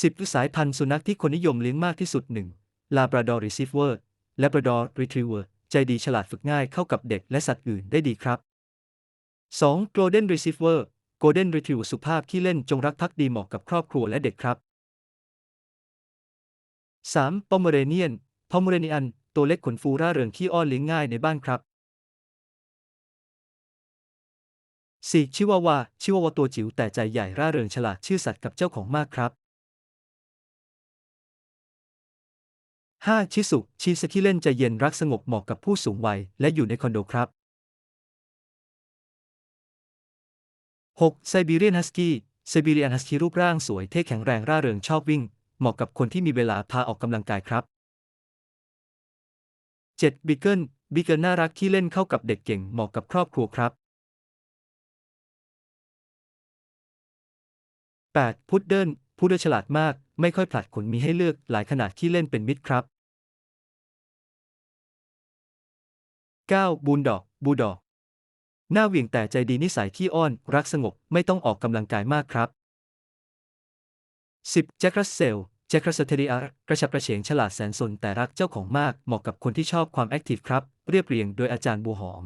10สายพันธุ์สุนัขที่คนนิยมเลี้ยงมากที่สุด 1. Labrador Retriever Labrador Retriever ใจดีฉลาดฝึกง่ายเข้ากับเด็กและสัตว์อื่นได้ดีครับ 2. Golden Retriever Golden Retriever สุภาพขี้เล่นจงรักภักดีเหมาะกับครอบครัวและเด็กครับ 3. Pomeranian Pomeranian ตัวเล็กขนฟูร่าเริงขี้อ้อนเลี้ยงง่ายในบ้านครับ 4. ชิวาวา ชิวาวาตัวจิ๋วแต่ใจใหญ่ร่าเริงฉลาดชื่อสัตย์กับเจ้าของมากครับ 5. ชิสุชีสขี้เล่นใจเย็นรักสงบเหมาะกับผู้สูงวัย และอยู่ในคอนโดครับ 6. ไซบีเรียนฮัสกี้ไซบีเรียนฮัสกี้รูปร่างสวยเท่แข็งแรงร่าเริงชอบวิ่ง เหมาะกับคนที่มีเวลาพาออกกำลังกายครับ 7. บิเกิลบิเกิลน่ารักที่เล่นเข้ากับเด็กเก่งเหมาะกับครอบครัวครับ 8. พุดเดิลพุดเดิลฉลาดมาก ไม่ค่อยผลัดขนมีให้เลือกหลายขนาดที่เล่นเป็นมิตรครับ 9. บูลดอก บูดอก หน้าเหวี่ยงแต่ใจดีนิสัยขี้อ้อน รักสงบ ไม่ต้องออกกำลังกายมากครับ 10. แจ็ครัสเซลแจ็ครัสเทเรียกระฉับกระเฉงฉลาดแสนสนแต่รักเจ้าของมากเหมาะกับคนที่ชอบความแอคทีฟครับ เรียบเรียงโดยอาจารย์บัวหอม